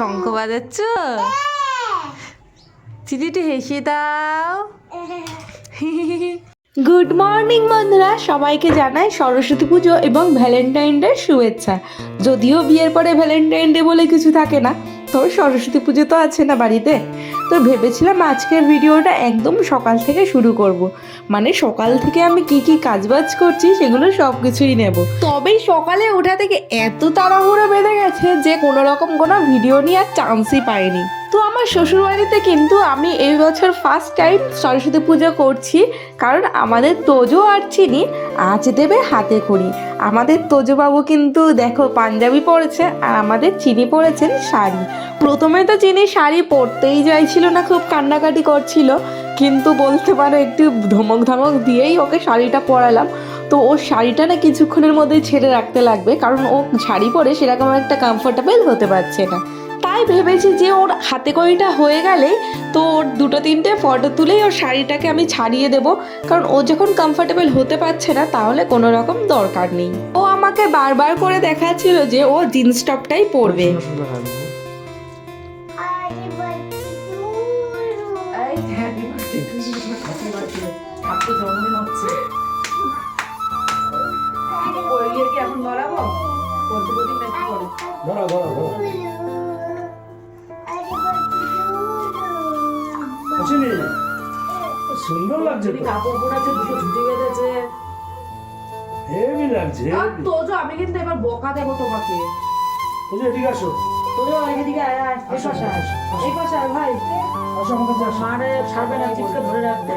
শঙ্খ বাজাচ্ছ? চিঠিটি হেসে দাও। গুড মর্নিং বন্ধুরা, সবাইকে জানাই সরস্বতী পুজো এবং ভ্যালেন্টাইন ডে শুভেচ্ছা। যদিও বিয়ের পরে ভ্যালেন্টাইন ডে বলে কিছু থাকে না, তো সরস্বতী পুজো তো আছে না বাড়িতে? তো ভেবেছিলাম আজকের ভিডিওটা একদম সকাল থেকে শুরু করব। মানে সকাল থেকে আমি কি কি কাজবাজ করছি সেগুলো সব কিছুই নেব। তবেই সকালে ওঠা থেকে এত তাড়াহুড়ো বেঁধে গেছে যে কোনো রকম কোনো ভিডিও নিয়ে আর চান্সই পাইনি। তো আমার শ্বশুরবাড়িতে কিন্তু আমি এই বছর ফার্স্ট টাইম সরস্বতী পুজো করছি, কারণ আমাদের তোজো আর চিনি আজ দেবে হাতে করি আমাদের তোজোবাবু কিন্তু দেখো পাঞ্জাবি পরেছে আর আমাদের চিনি পরেছেন শাড়ি। প্রথমে তো চিনি শাড়ি পরতেই চাইছিল না, খুব কান্নাকাটি করছিল। কিন্তু বলতে পারো, একটু ধমক ধমক দিয়েই ওকে শাড়িটা পরালাম। তো ওর শাড়িটা না কিছুক্ষণের মধ্যেই ছেড়ে রাখতে লাগবে, কারণ ও শাড়ি পরে সেরকম একটা কমফোর্টেবল হতে পারছে না। তাই ভেবেছি যে ওর হাতে কড়িটা হয়ে গেলে তো ওর দুটো তিনটে ফটো তুলেই ওর শাড়িটাকে আমি ছাড়িয়ে দেব। কারণ ও যখন কমফোর্টেবল হতে পারছে না, তাহলে কোনো রকম দরকার নেই। ও আমাকে বারবার করে দেখাচ্ছিল যে ও জিন্স টপটাই পরবে। ধরো ধরো ধরো সুন্দর লাগছে তো। কাপড় পরাচ্ছে দুটো ছুটি বেঁধেছে হেভি লাগছে হেভি তোজো আমি কিন্তু এবার বকা দেবো তোমাকে। বুঝলে ঠিক আসো। তোজো এদিকে আয় আয় এই পাশে আয়। এই পাশে আয় ভাই। আসো আসো। মারে ছাড়বে না চিপকে ধরে রাখবে।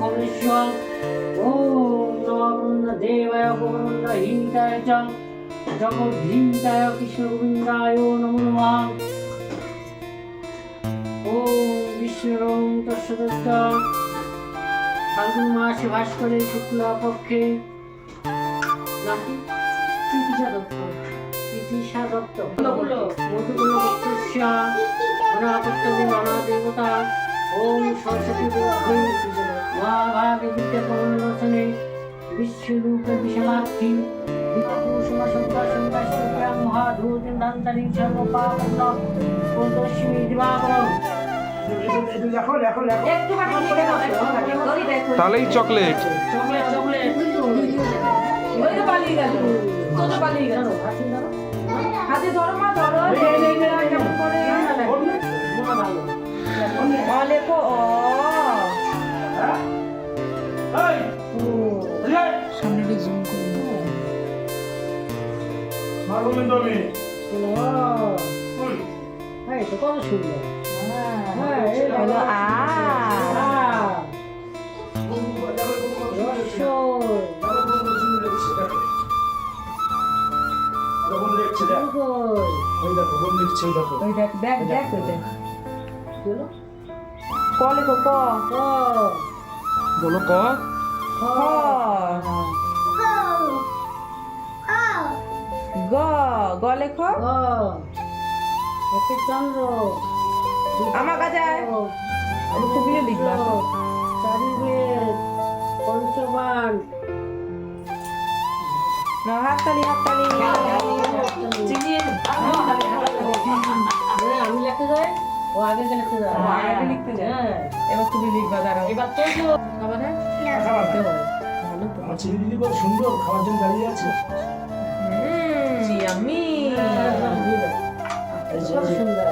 ভবেশ্বর ওম নমঃ দেবায় গোবিন্দ হিতায় চ। জগদ্ধিতায় কৃষ্ণ গোবিন্দায় নমো নমঃ। ওম বিষ্ণুরং তস্যদত্ত ফাল্গুন মাসে ভাস করে শুক্লা পক্ষে নাকি? তৃতীয়া দত্ত তৃতীয়া দত্ত মধুকুল ভক্তস্য অনাপত্তমি নানা দেবতা ওম সরস্বতী দেবী মহাভাগে বিদ্যাপবনলোচনে বিশ্বরূপে মহাধূতিম দান্তরিং সর্বপাপন্ন প্রদর্শনী দেখো তাহলেই চকলেট। Chocolate chocolate. ওই তো পালিয়ে গেল। তো তো পালিয়ে গেল। হাতে ধরো মা ধরো। কেমন করে? মোনা অ এই, জুম করে মা তো আমি হ্যাঁ তো কত সুন্দর হলো আ দেখ দেখ দেখ দেখ ক লেখো ক বলো ক। খ গ গ লেখো। চন্দ্র। আমার কাছে তুমিও লিখবা চারিবেদ। পঞ্চবান। না হাততালি হাততালি। চিনি। হ্যাঁ, আমি লিখতে যাই ও আগে লিখতে যায় ও আগে লিখতে যায়? হ্যাঁ। এবার তুমি লিখবা দাঁড়াও। এবার তো খাবারে খাবার দাও। ভালো তো। ছেলে দিদি সুন্দর খাওয়ার জন্য দাঁড়িয়ে আছে। হুম আমি সুন্দর।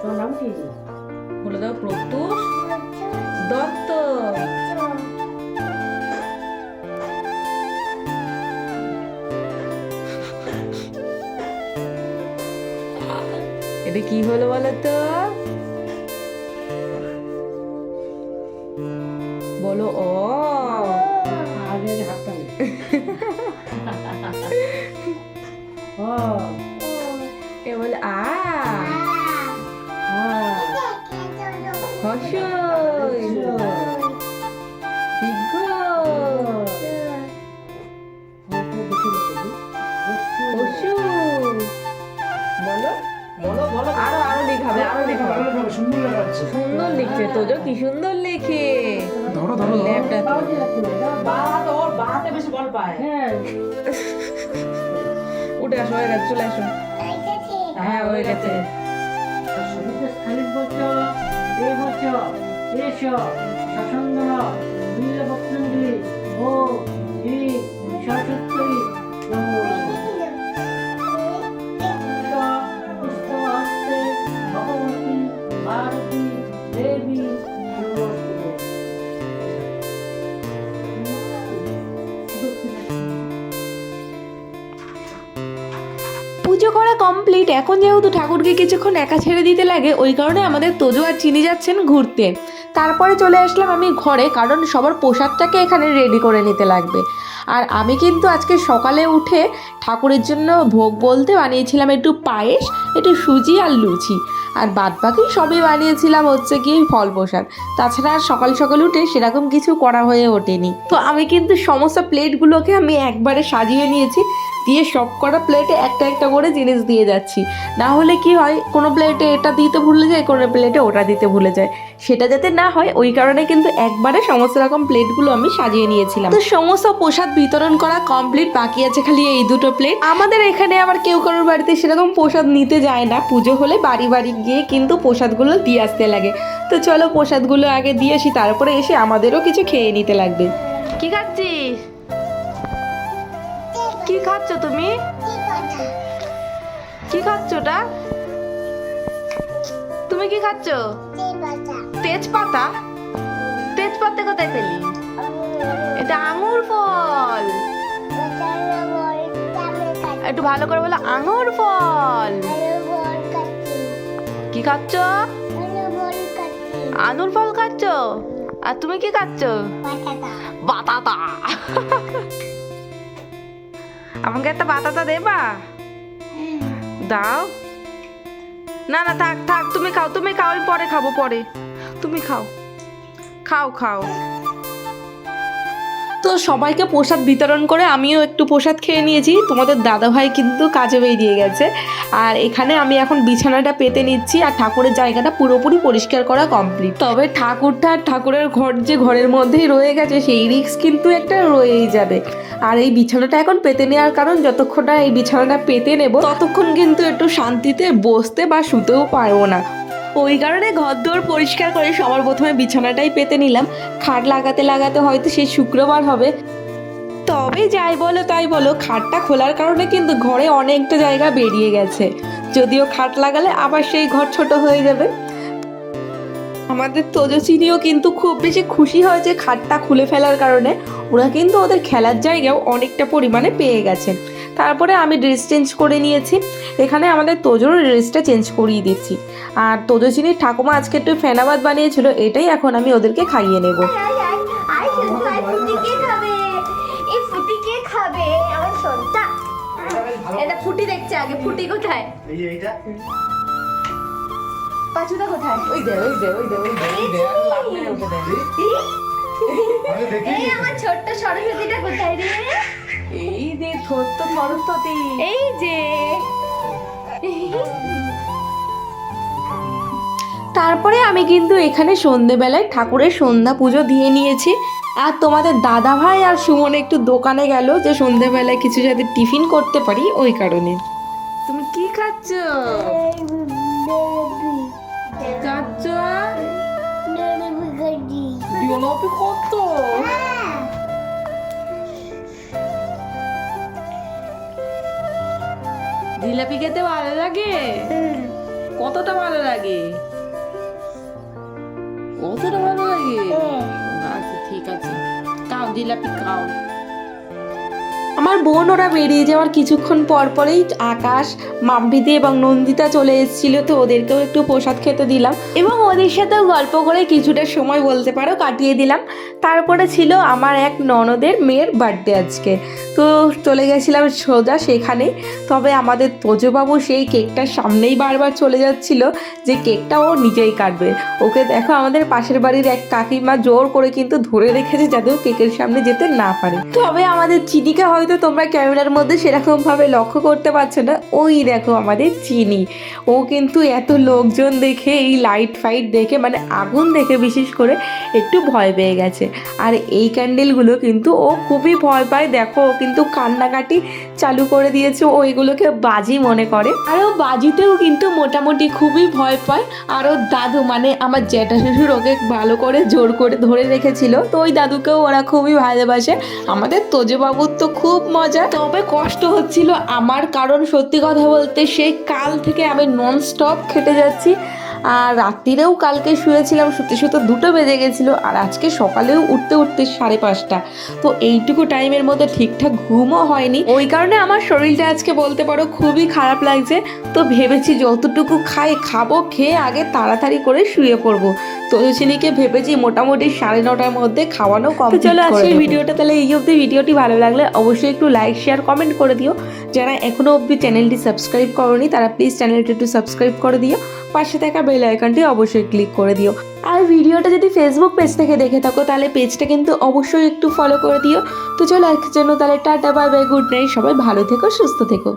তোমার নাম কি? বলে দাও প্রত্যুষ। দত্ত। কি হলো বলো তো বলো ও এ বলে আ। আ, তোজো কি সুন্দর লেখে। ধরো ধরো। ল্যাপটা ওর বাহাতে বেশি বল পায় হ্যাঁ। উঠে আসো হয়ে গেছে চলে আসো। হ্যাঁ হয়ে গেছে। ও সরস্বতী পুজো করা কমপ্লিট এখন যেহেতু ঠাকুরকে কিছুক্ষণ একা ছেড়ে দিতে লাগে, ওই কারণে আমাদের তোজো আর চিনি যাচ্ছেন ঘুরতে। তারপরে চলে আসলাম আমি ঘরে, কারণ সবার পোশাকটাকে এখানে রেডি করে নিতে লাগবে। আর আমি কিন্তু আজকে সকালে উঠে ঠাকুরের জন্য ভোগ বলতে বানিয়েছিলাম একটু পায়েস, একটু সুজি আর লুচি। আর বাদ বাকি সবই বানিয়েছিলাম হচ্ছে কি ফল প্রসাদ। তাছাড়া আর সকাল সকাল উঠে সেরকম কিছু করা হয়ে ওঠেনি। তো আমি কিন্তু সমস্ত প্লেটগুলোকে আমি একবারে সাজিয়ে নিয়েছি। দিয়ে সব কটা প্লেটে একটা একটা করে জিনিস দিয়ে যাচ্ছি। না হলে কি হয়, কোনো প্লেটে এটা দিতে ভুলে যায়, কোনো প্লেটে ওটা দিতে ভুলে যায়। সেটা যাতে না হয়, ওই কারণে কিন্তু একবারে সমস্ত রকম প্লেটগুলো আমি সাজিয়ে নিয়েছিলাম। তো সমস্ত প্রসাদ বিতরণ করা কমপ্লিট বাকি আছে খালি এই দুটো প্লেট আমাদের এখানে আবার কেউ কারোর বাড়িতে সেরকম প্রসাদ নিতে যায় না। পুজো হলে বাড়ি বাড়ি গিয়ে কিন্তু প্রসাদগুলো দিয়ে আসতে লাগে। তো চলো প্রসাদগুলো আগে দিয়ে আসি, তারপরে এসে আমাদেরও কিছু খেয়ে নিতে লাগবে। কি খাচ্ছিস? কি খাচ্ছ তুমি? কি খাচ্ছ ওটা? তুমি কি খাচ্ছ? তেজপাতা। তেজপাতা কোথায় পেলি? এটা আঙুর ফল। একটু ভালো করে বলো আঙুর ফল। কি খাচ্ছ? আঙুর ফল খাচ্ছ? আর তুমি কি খাচ্ছ? বাতাতা আমাকে একটা বাতাটা দেবা? দাও। না না, থাক থাক, তুমি খাও তুমি খাও, আমি পরে খাব, পরে। তুমি খাও। খাও খাও। তো সবাইকে প্রসাদ বিতরণ করে আমিও একটু প্রসাদ খেয়ে নিয়েছি। তোমাদের দাদাভাই কিন্তু কাজে বেরিয়ে গেছে। আর এখানে আমি এখন বিছানাটা পেতে নিচ্ছি আর ঠাকুরের জায়গাটা পুরোপুরি পরিষ্কার করা কমপ্লিট তবে ঠাকুরটা ঠাকুরের ঘর যে ঘরের মধ্যেই রয়ে গেছে, সেই রিস্ক কিন্তু একটা রয়েই যাবে। আর এই বিছানাটা এখন পেতে নেওয়ার কারণ, যতক্ষণ না এই বিছানাটা পেতে নেব, ততক্ষণ কিন্তু একটু শান্তিতে বসতে বা শুতেও পারব না। ওই কারণে ঘর দোর পরিষ্কার করে সবার প্রথমে বিছানাটাই পেতে নিলাম। খাট লাগাতে লাগাতে হয়তো সেই শুক্রবার হবে। তবে যাই বলো তাই বলো, খাটটা খোলার কারণে কিন্তু ঘরে অনেকটা জায়গা বেরিয়ে গেছে। যদিও খাট লাগালে আবার সেই ঘর ছোট হয়ে যাবে। আমাদের তোজচিনিও কিন্তু খুব বেশি খুশি হয়েছে খাটটা খুলে ফেলার কারণে। ওরা কিন্তু ওদের খেলার জায়গাও অনেকটা পরিমাণে পেয়ে গেছে। তারপরে আমি ড্রেস চেঞ্জ করে নিয়েছি। এখানে আমাদের তোজোর ড্রেসটা চেঞ্জ করিয়ে দিচ্ছি। আর তোজচিনির ঠাকুমা আজকে একটু ফেনাবাদ বানিয়েছিল এটাই এখন আমি ওদেরকে খাইয়ে নেব। আই শুধু আই ফুটি কে খাবে? এই ফুটি কে খাবে? আমার সন্তা এটা ফুটি দেখছে আগে ফুটি কোথায়? এই যে এইটা। পাচুদা কোথায়? ওই দে ওই দে ওই দে ওই দে ওই দে আর লাভ দে আমি দেখি। এই আমার ছোট্ট সরস্বতীটা কোথায় রে? দে তোর তো সরস্বতী এই যে তারপরে আমি কিন্তু এখানে সন্ধেবেলায় ঠাকুরের সন্ধ্যা পুজো দিয়ে নিয়েছি আর তোমাদের দাদা ভাই আর সুমন একটু দোকানে গেল যে সন্ধেবেলায় কিছু যাতে টিফিন করতে পারি ওই কারণে তুমি কি খাচ্ছ খাচ্ছ কত জিলাপি খেতে ভালো লাগে? কতটা ভালো লাগে? কতটা ভালো লাগে? আচ্ছা ঠিক আছে। খাও জিলাপি খাও। আমার বোন ওরা বেরিয়ে যাওয়ার কিছুক্ষণ পর পরেই আকাশ, মাম্পিদি এবং নন্দিতা চলে এসেছিল তো ওদেরকেও একটু প্রসাদ খেতে দিলাম এবং ওদের সাথেও গল্প করে কিছুটা সময় বলতে পারো কাটিয়ে দিলাম। তারপরে ছিল আমার এক ননদের মেয়ের বার্থডে আজকে। তো চলে গেছিলাম সোজা সেখানে। তবে আমাদের তোজবাবু সেই কেকটার সামনেই বারবার চলে যাচ্ছিল যে কেকটা ও নিজেই কাটবে। ওকে দেখো আমাদের পাশের বাড়ির এক কাকিমা জোর করে কিন্তু ধরে রেখেছে যাতে ও কেকের সামনে যেতে না পারে। তবে আমাদের চিনিকে হয়তো তোমরা ক্যামেরার মধ্যে সেরকম ভাবে লক্ষ্য করতে পারছ না। ওই দেখো আমাদের চিনি। ও কিন্তু এত লোকজন দেখে এই লাইট ফাইট দেখে মানে আগুন দেখে বিশেষ করে একটু ভয় পেয়ে গেছে। আর এই ক্যান্ডেলগুলো কিন্তু ও খুবই ভয় পায়। দেখো ও কিন্তু কান্নাকাটি চালু করে দিয়েছে। ও এগুলোকে বাজি মনে করে। আর ও বাজিতেও কিন্তু মোটামুটি খুবই ভয় পায়। আর ওর দাদু মানে আমার জ্যাঠা শ্বশুর ওকে ভালো করে জোর করে ধরে রেখেছিল। তো ওই দাদুকেও ওরা খুবই ভালোবাসে। আমাদের তোজবাবুর তো খুব মজা। তবে কষ্ট হচ্ছিল আমার, কারণ সত্যি কথা বলতে সেই কাল থেকে আমি নন স্টপ খেটে যাচ্ছি। আর রাত্রিরেও কালকে শুয়েছিলাম শুতে শুতে দুটো বেজে গেছিল আর আজকে সকালেও উঠতে উঠতে সাড়ে পাঁচটা। তো এইটুকু টাইমের মধ্যে ঠিকঠাক ঘুমও হয়নি। ওই কারণে আমার শরীরটা আজকে বলতে পারো খুবই খারাপ লাগছে। তো ভেবেছি যতটুকু খাই খাব খেয়ে আগে তাড়াতাড়ি করে শুয়ে পড়ব। তোজস্বিনীকে ভেবেছি মোটামুটি সাড়ে নটার মধ্যে খাওয়ানো কম চলো আজকের ভিডিওটা তাহলে এই অবধি। ভিডিওটি ভালো লাগলে অবশ্যই একটু লাইক শেয়ার কমেন্ট করে দিও। যারা এখনও অবধি চ্যানেলটি সাবস্ক্রাইব করনি তারা প্লিজ চ্যানেলটি একটু সাবস্ক্রাইব করে দিও। পাশে থাকা বেল আইকনটি অবশ্যই ক্লিক করে দিও। আর ভিডিওটা যদি ফেসবুক পেজ থেকে দেখে থাকো, তাহলে পেজটা কিন্তু অবশ্যই একটু ফলো করে দিও। তো চলো আজকের জন্য তাহলে tata bye bye good night সবাই ভালো থেকো, সুস্থ থেকো।